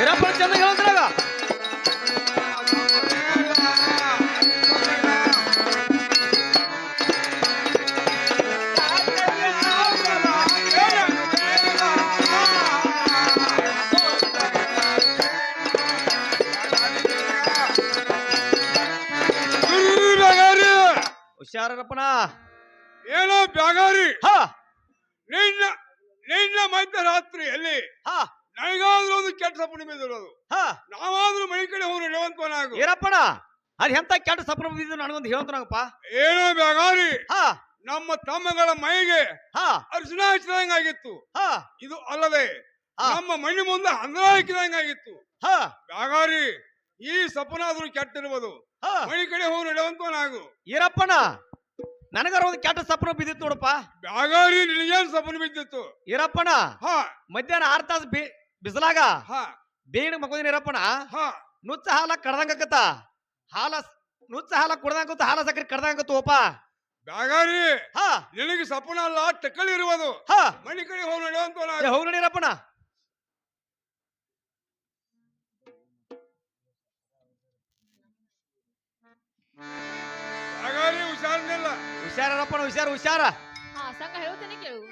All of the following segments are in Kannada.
ಏನಪ್ಪ ಚಂದ ಬ್ಯಾಗಾರಿ ಹುಷಾರಪ್ಪನ ಏನೋ ಬ್ಯಾಗಾರಿ. ಹಾ. ನಿನ್ನ ನಿನ್ನ ಮಧ್ಯರಾತ್ರಿಯಲ್ಲಿ ಹಾ. ಸಪನೆ ಬಿದ್ದಿರೋದು ಹಾ. ನಾವಾದ್ರೂ ಮೈ ಕಡೆ ಹೋಗಿ ನಡೆಯುವಂತವನಾಗು ಏನಪ್ಪಣ ಅದ್ ಎಂತ ಕೆಟ್ಟ ಸಪನ ಬಿದ್ದು ನನಗೊಂದು ನಾಗಪ್ಪ ಏನೋ ಬ್ಯಾಗಾರಿ ಹಾ. ನಮ್ಮ ತಮ್ಮಗಳ ಮೈಗೆ ಹಾ. ಅರ್ಶಿನ ಹಚ್ಚಿದಂಗಾಗಿತ್ತು. ಹಾ. ಇದು ಅಲ್ಲದೆ. ನಮ್ಮ ಮಣ್ಣಿ ಮುಂದೆ ಹಂದ್ರ ಹಾಕಿದಂಗಾಗಿತ್ತು ಹಾ. ಬ್ಯಾಗಾರಿ ಈ ಸಪನಾದ್ರೂ ಕೆಟ್ಟಿರುವುದು ಹಾ. ಮೈ ಕಡೆ ಹೋಗಿ ನಡೆಯುವಂತವನಾಗು ಈರಪ್ಪನ ನನಗಾರ ಒಂದು ಕೆಟ್ಟ ಸಪನ ಬಿದ್ದಿತ್ತು ನೋಡಪ್ಪ. ಬ್ಯಾಗಾರಿ ನಿನಗೇನು ಸಪನ ಬಿದ್ದಿತ್ತು? ಇರಪ್ಪಣ ಹಾ. ಮಧ್ಯಾಹ್ನ ಆರ್ ತಾಸು ಬಿ ಬಿಸಿಲಾಗ? ಮಕ್ಕೋದಿನ ಈರಪ್ಪನ ಹಾ. ನುಚ್ಚ ಹಾಲ ಕಡ್ದಂಗತ್ತ ಹಾಲ ನುಚ್ಚ ಹಾಲ ಕುಡ್ದಂಗತ್ತು ಹಾಲ ಸಕ್ಕರೆ ಕಡ್ದಂಗತ್ತು ಓಪ? ಬ್ಯಾಗಾರಿ ಹಾ. ನಿನಗೆ ಸಪನ ಅಲ್ಲ ಟಕ್ಕಳಿ ಇರುವುದು. ಹಾ. ಮನೆ ಕಡೆ ಹೋಗಿ ನಡೆಯೋ ಅಂತ ಹೋಗಿ ನಡೀರಪ್ಪನ ಬ್ಯಾಗಾರಿ ಹುಷಾರಿನಿಲ್ಲ. ಹುಷಾರಪ್ಪನ ಹುಷಾರ ಹುಷಾರ. ಹಾ ಸಂಘ ಹೇಳ್ತೇನೆ ಕೇಳು.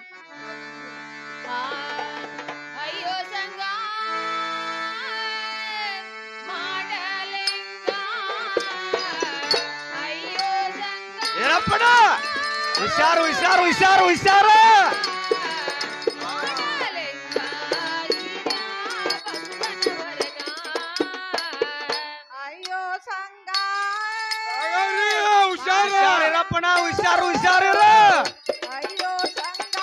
ಹುಷಾರು ಹುಷಾರು ಹುಷಾರು ಹುಷಾರು. ಅಯ್ಯೋ ಸಂಗ. ಬ್ಯಾಗಾರಿ ಹುಷಾರ. ಹುಷಾರ್ ಇರಪ್ಪನ ಹುಷಾರು ಹುಷಾರಿರ ಅಯ್ಯೋ ಸಂಗ.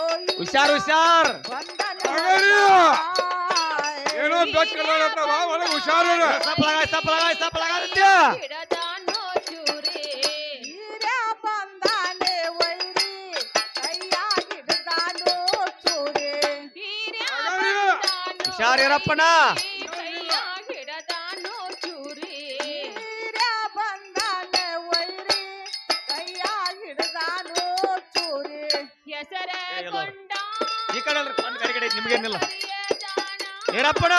ಓಯ್ ಹುಷಾರ್ ಹುಷಾರ್. ಬಂದನ ಅಗರ್ಯ! ಏನೋ ಬೆಕ್ಕಲ್ಲತ್ತವ ಒಳಗೆ ಹುಷಾರಿರ ಸಪ್ಪಳಗಾಯ ಸಪ್ಪಳಗಾಯ ಸಪ್ಪಳಗಾಯ ಹಿಡದಾನೋ ಚೂರಿ ಹೀರ ಬಂದಾನೆ ವೈರಿ ಕೈಯಾಗಿಡ್ದಾನೋ ಚೂರಿ ಹೀರ್ಯ ಅಗರ್ಯ! ಬಂದಾನೋ ಹುಷಾರ್ ಇರಪ್ಪನ ಕೈಯಾಗ್ ಹಿಡದಾನೋ ಚೂರಿ ಹೀರ ಬಂದಾನೆ ವೈರಿ ಕೈಯಾಗಿಡ್ದಾನೋ ಚೂರಿ ಹೆಸರ ಏ, ಇಲ್ಲ. ಕೊಂಡ ಈ ಕಡೆ ನಿಮ್ಗೇನಿಲ್ಲ ಏನಪ್ಪನ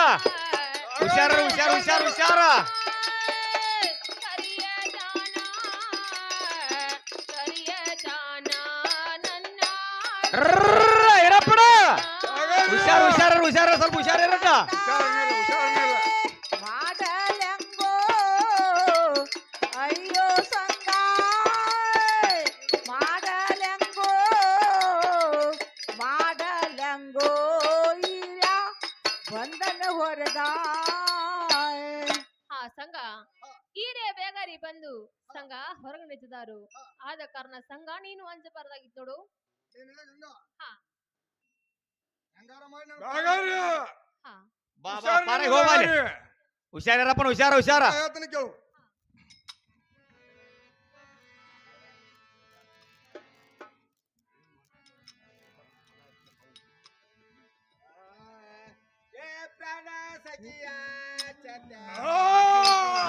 ಹುಷಾರ ಹುಷಾರ ಹುಷಾರ ಹುಷಾರ. ಅಗರ್ಯ! ಹುಷಾರ ಹುಷಾರ ಸ್ವಲ್ಪ ಹುಷಾರ ಇರಟ್ಟ ನಿಂತಿದ್ದಾರು ಆದ ಕಾರಣ ಸಂಘ ನೀನು ಅಂಜಬಾರ್ದಾಗಿತ್ತು ನೋಡು ಹಾ ಬಾ ಬಾ ಹುಷಾರಿನಿಲ್ಲ ಪಾರೆ ಹೋಗ್ಬಾಲಿ ಬ್ಯಾಗಾರಿ. ಹುಷಾರ ಹುಷಾರ ಪ್ರಾಣ ಕೇಳು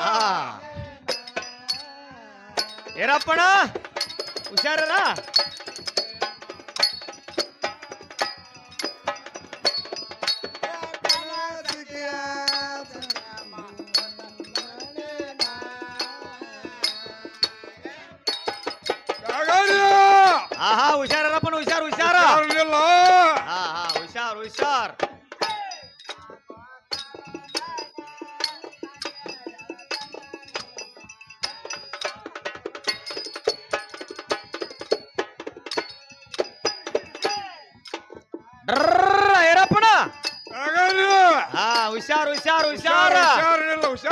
ಹಾ ಏನಪ್ಪಣ ಹುಷಾರಲ್ಲ ಬ್ಯಾಗಾರಿ! ಹಾ ಹಾ ಹುಷಾರಪ್ಪನ ಹುಷಾರ್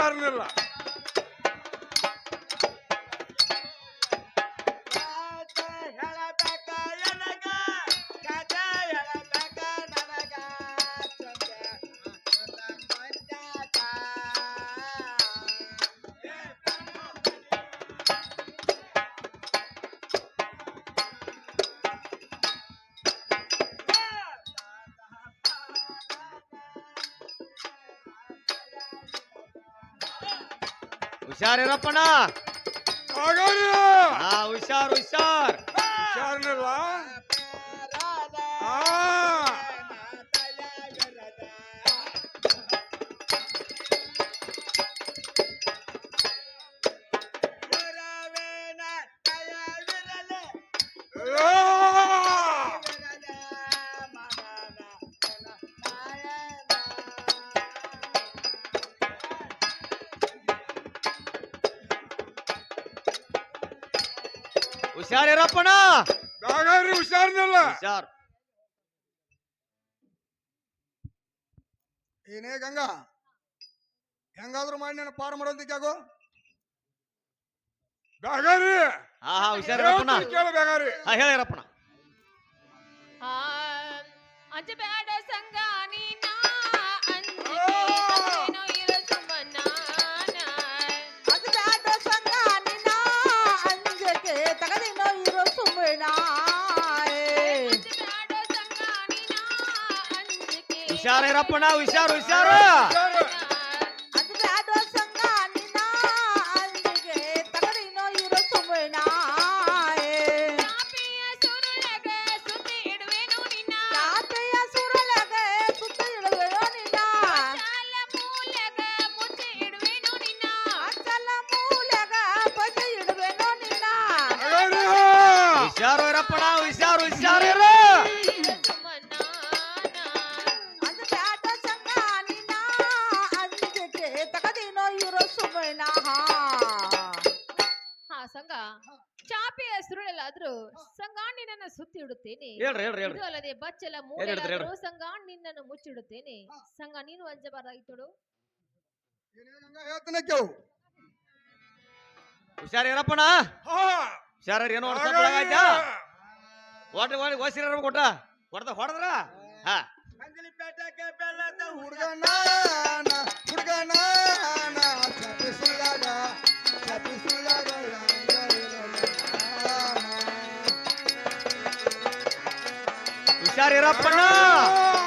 ಹುಷಾರಿನಿಲ್ಲ ಹುಷಾರಿನಿಲ್ಲ ಹುಷಾರಿರಪ್ಪಣ ಬ್ಯಾಗಾರಿ! ಹಾ ಹುಷಾರ್ ಹುಷಾರ್ ಹುಷಾರಿನಿಲ್ಲ ಆ ಆ! ಹುಷಾರಿರಪ್ಪಣ ಬ್ಯಾಗಾರಿ ಹುಷಾರಿನಿಲ್ಲ. ಹುಷಾರ್. ಏನೇ ಗಂಗಾ ಹೆಂಗಾದ್ರೂ ಮಾಡಿ ನಾನು ಪಾರ್ ಮಾಡೋದಕ್ಕಾಗೋ ಬ್ಯಾಗಾರಿ ಹಾ ಹಾ ಹುಷಾರಿರಪ್ಪಣ ಕೇಳು ಬ್ಯಾಗಾರಿ ಹಾ ಹೇಳಿರಪ್ಪಣ ಆ, ಅಂಜಬೇಡ ಹುಷಾರಿರಪ್ಪಣ ಹುಷಾರು ಹುಷಾರು. ಹೇಳ್ರಿ. ನಿನ್ನನ್ನು ಮುಚ್ಚಿಡುತ್ತೇನೆ. ಸಂಘ ನೀನು ಗಂಗಾ ಹೇಳ್ತಾನೆ ಕೇಳು. ಹುಷಾರಿರಪ್ಪಣ ಹಾ. ಹುಷಾರ ಏನೋ ಬ್ಯಾಗಾರಿ. ಒಟ್ಟು ಒಟ್ಟು ಓಸಿರ ಕೊಟ್ಟ ಹೊಡೆದ ಹೊಡೆದ್ರ? ಹಾ. ಹುಡುಗನ ಹುಡುಗನ ಹುಷಾರಿರಪ್ಪಣ ಹುಷಾರಿರಪ್ಪಣ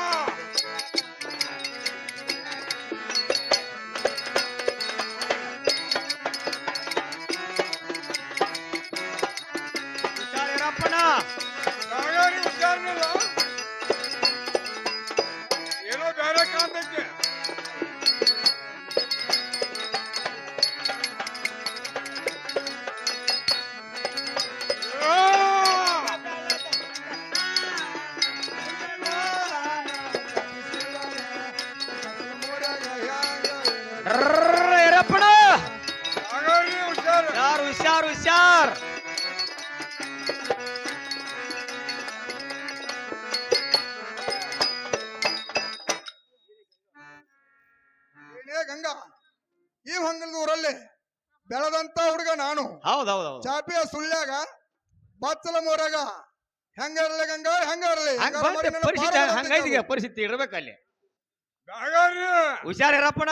ಹುಷಾರ್? ಹುಷಾರ್ ಗಂಗಾ ಈ ಹೊಂಗಲದ ಊರಲ್ಲಿ ಬೆಳೆದಂತ ಹುಡುಗ ನಾನು. ಹೌದೌದು ಹೌದ್ ಹೌದ್ ಚಾಪಿಯ ಸುಳ್ಳ್ಯಾಗ ಬಚ್ಚಲ ಮೋರಾಗ ಹೆಂಗ ಇರಲಿ ಗಂಗಾ ಹೆಂಗ ಇರಲಿ? ಪರಿಸ್ಥಿತಿ ಹಂಗೈತಿಗೆ ಪರಿಸ್ಥಿತಿ ಇರ್ಬೇಕಲ್ಲಿ. ಹುಷಾರ್ ಹುಷಾರಿರಪ್ಪಣ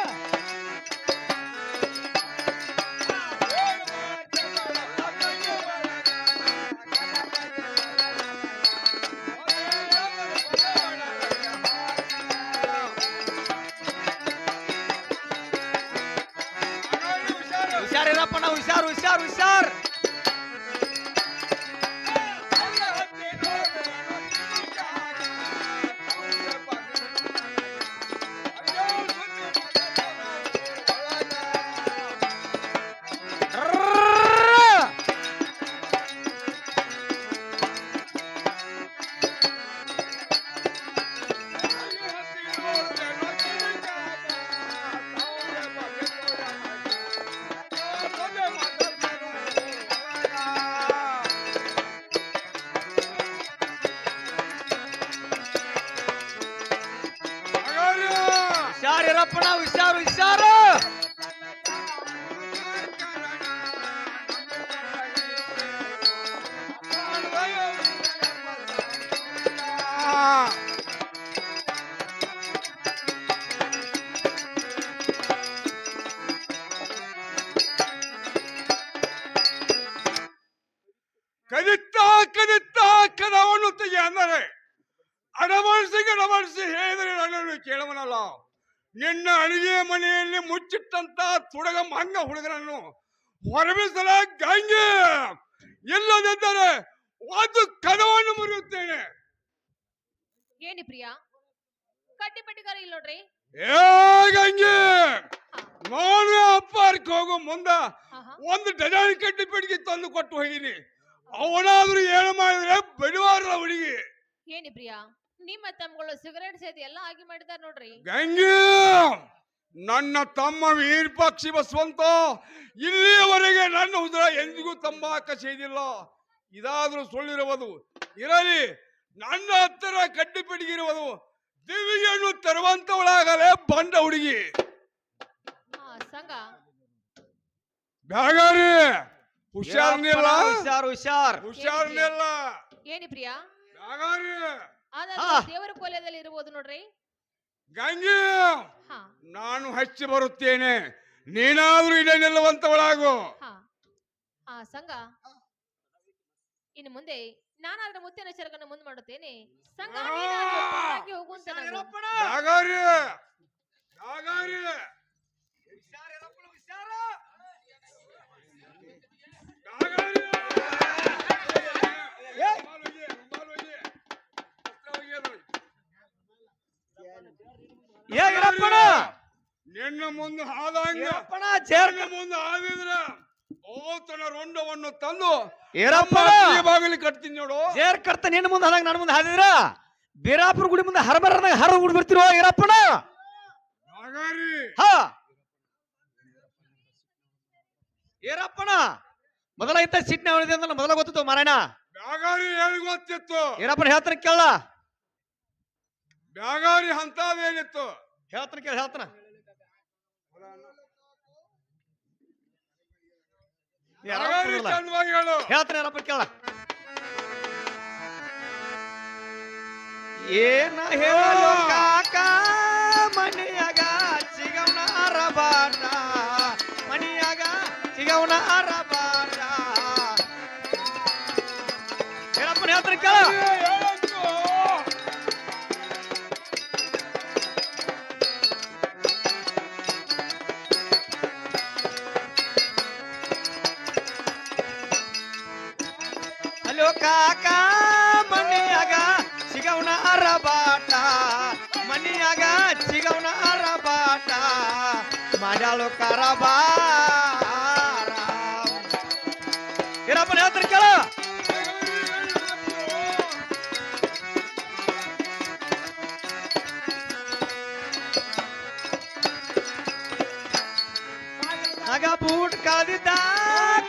ಅಪ್ಪನ ಹುಷಾರು ಹುಷಾರು ಕದಿತ್ತಾ ಕದಿತ್ತಾ ಕದವನ್ನು ತೆಗೆ ಅಂದರೆ ಅಡವಡಿಸಿ ಅಡವಡಿಸಿ ಹೇಳಿದರೆ ನಾನು ಕೇಳುವನಲ್ಲ ನಿನ್ನ ಅಡಿಗೆ ಮನೆಯಲ್ಲಿ ಮುಚ್ಚಿಟ್ಟಂತ ತುಡಗ ಮಂಗ ಹುಡುಗರನ್ನು ಹೊರಬಿಸಲ ಗಂಗೆ! ಇಲ್ಲದಿದ್ದರೆ ಒಂದು ಕದವನ್ನು ಮುರಿಯುತ್ತೇನೆ. ಏನಿ ಪ್ರಿಯ? ಕಡ್ಡಿ ಪಟ್ಟಿಗಾರ ಇಲ್ಲ ನೋಡ್ರಿ? ಏ ಗಂಗೆ! ನಾನು ಅಪ್ಪಾರ್ಕ್ ಹೋಗೋ ಮುಂದ ಒಂದು ಡಜನ್ ಕಟ್ಟಿ ಪೆಟ್ಟಿಗೆ ತಂದು ಕೊಟ್ಟು ಹೋಗಿನಿ. ಅವನಾದ್ರೂ ಏನು ಮಾಡಿದ್ರೆ ಬಿಡುವಾರ ಹುಡುಗಿ. ಏನಿ ಪ್ರಿಯ? ನಿಮ್ಮ ತಮ್ಮಗಳು ಸಿಗರೇಟ್ ಸೇದಿ ಎಲ್ಲ ಆಗಿ ಮಾಡಿದಾರ ನೋಡ್ರಿ. ಗಂಗೆ! ನನ್ನ ತಮ್ಮ ವೀರಪಕ್ಷಿ ಬಸವಂತ ಇಲ್ಲಿಯವರೆಗೆ ನನ್ನ ಉದ್ರ ಎಂದಿಗೂ ತಂಬಾಕ ಸೇದಿಲ್ಲ. ಇದಾದ್ರೂ ಸುಳ್ಳಿರುವುದು. ಇರಲಿ ನನ್ನ ಹತ್ತಿರ ಕಡ್ಡಿ ಪಿಡಿಗಿರುವುದು. ದಿವಿಯನ್ನು ತರುವಂತವಳಾಗಲೇ ಬಂಡ ಹುಡುಗಿ. ಹಾ ಸಂಘ ಬ್ಯಾಗಾರಿ! ಹುಷಾರ್ನಿಲ್ಲ? ಹುಷಾರ್ ಹುಷಾರ್. ಹುಷಾರ್ನಿಲ್ಲ? ಏನಿ ಪ್ರಿಯಾ? ಬ್ಯಾಗಾರಿ. ದೇವರ ಕೊಲೆಯಲ್ಲಿ ಇರ್ಬೋದು ನೋಡ್ರಿ. ಗಂಗೆ! ಹಾ. ನಾನು ಹಚ್ಚಿ ಬರುತ್ತೇನೆ. ನೀನಾದ್ರೂ ಇಲ್ಲೇ ನಿಲ್ಲುವಂತವಳಾಗು. ಹಾ. ಆ ಸಂಘ. ಇನ್ನು ಮುಂದೆ ನಾನಾದ್ರೆ ಮುತ್ತಿನ ಚರಗನ್ನು ಮುಂದೆ ಮಾಡುತ್ತೇನೆ. ಸಂಘ ಹೋಗುವಂತ ನಾನು. ಬ್ಯಾಗಾರಿ ಬ್ಯಾಗಾರಿ ಬ್ಯಾಗಾರಿ! ಏ, ರುಮಾಲ್ ಒಯ್ಯಿ, ರುಮಾಲ್ ಒಯ್ಯಿ. ವಸ್ತ್ರ ಒಯ್ಯಿ ಅದು. ಏ ಇರಪ್ಪಣ ನಿನ್ನ ಮುಂದೆ ಹಾದಂಗ ಹೆಣ್ಣ ಮುಂದೆ ಹಾದಿದ್ರ ಓತನ ರೊಂಡವನ್ನು ತಂದು ಏರಪ್ಪ ಬಾಗಿಲಿ ಕಟ್ತೀನಿ ನೋಡು. ಚೇರ್ ಕಟ್ತಾನೆ ಹೆಣ್ಣು ಮುಂದೆ ಹಾದಂಗ ನನ್ನ ಮುಂದೆ ಹಾದಿದ್ರ? ಬೀರಾಪುರ ಗುಡಿ ಮುಂದೆ ಹರಬರದಾಗ ಹರ ಗುಡಿ ಬಿಡ್ತಿರೋ ಬ್ಯಾಗಾರಿ ಹಾ. ಏರಪ್ಪಣ ಮೊದಲ ಐತ ಸಿಟ್ನ ಅಂದ್ರೆ ಮೊದಲ ಗೊತ್ತಿತ್ತು ಮಾರಾಯಣ. ಬ್ಯಾಗಾರಿ ಹೇಳಿ ಗೊತ್ತಿತ್ತು. ಏರಪ್ಪನ ಹೇಳ್ತಾನೆ ಕೇಳ. ಬ್ಯಾಗಾರಿ ಅಂತದೇನಿತ್ತು ಹೇಳ್ತಾನೆ ಕೇಳ ಹೇಳ್ತಾನ ಬ್ಯಾಗಾರಿ ಚಂದವಾಗಿ ಹೇಳು ಹೇಳ್ತಾನೆ ಏನಪ್ಪ ಕೇಳ. ಏನ ಕಾಕ ಮನಿಯಾಗ ಸಿಗವನ ಅರಬಾಟ ಮನೆಯಾಗ ಸಿಗವನ ಅರಬಾಟ ಮಾಡ್ಯಾಳು ಕರಬಾರ ಏನಪ್ಪನ ಹೇಳ್ತಾನೆ ಕೇಳ ಆಗ ಬೂಟ್ ಕಳ್ದಿದ್ದ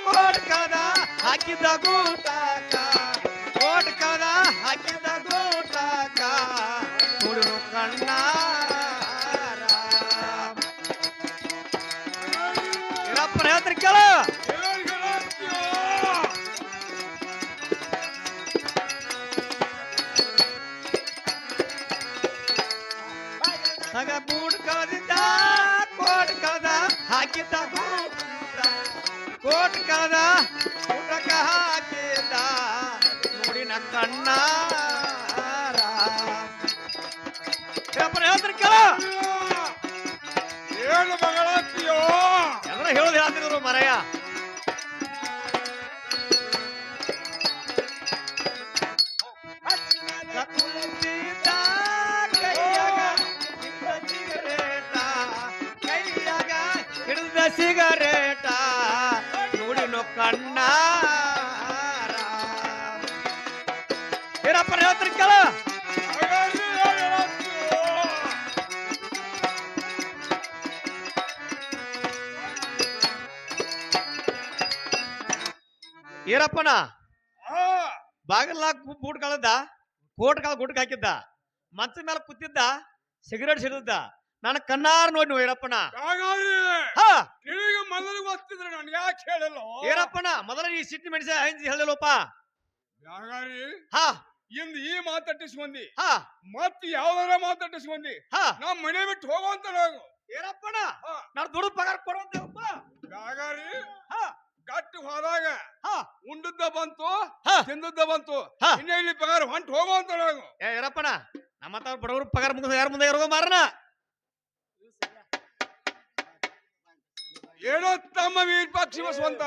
ಕೋಟ್ ಕಳ್ದ ಹಾಕಿದ್ದ ಗೂಟಾಕ ಇರಪ್ಪನ ಹೇಳೋದು ಈರಪ್ಪನ? ಆ, ಬಾಗಿಲ ಬೂಟ್ ಕಳದ ಕೋಟ್ ಕಾಲ ಗುಟ್ಕ ಹಾಕಿದ್ದ? ಮಂಚ ಮೇಲೆ ಕೂತಿದ್ದ? ಸಿಗರೇಟ್ ಸಿಡಿದ್ದ ನನ್ನ ಕಣ್ಣಾರ ನೋಡಿ ನೀವು ಈರಪ್ಪನ. ಮೊದಲು ಗೊತ್ತಿದ್ರೆ ನಾನು ಯಾಕೆ ಹೇಳಲ್ಲ? ಈರಪ್ಪನ ಮೊದಲ ಈ ಸಿಟ್ಟಿ ಮೆಣಸ ಹಂಚಿ ಹೇಳಿಲ್ಲಪ್ಪ ಹಾ. ಇಂದು ಈ ಮಾತಟ್ಟಿಸ್ಕೊಂಡಿ ಹಾ. ಮತ್ ಯಾವ್ದಾರ ಮಾತಟ್ಟಿಸ್ಕೊಂಡಿ ಹಾ. ನಾ ಮನೆ ಬಿಟ್ಟು ಹೋಗುವಂತ ನಾವು ಏನಪ್ಪಣ ಹಾ. ನಾನು ದುಡ್ಡು ಪಗಾರ ಹಾ. ಗಟ್ಟಿ ಹೋದಾಗ ಹಾ. ಉಂಡದ್ದ ಬಂತು ತಿಂದದ್ದ ಬಂತು. ಇನ್ನೇ ಇಲ್ಲಿ ಪಗಾರ ಹೊಂಟ್ ಹೋಗೋ ಅಂತ ಏ ಇರಪ್ಪಣ ನಮ್ಮ ತಾವ್ ಬಡವರು ಪಗಾರ ಮುಗಿದ ಯಾರ ಮುಂದೆ ಇರೋದು ಮಾರಣ ಹೇಳೋ ತಮ್ಮ ವೀರ್ಪಾಕ್ಷಿ ಬಸವಂತ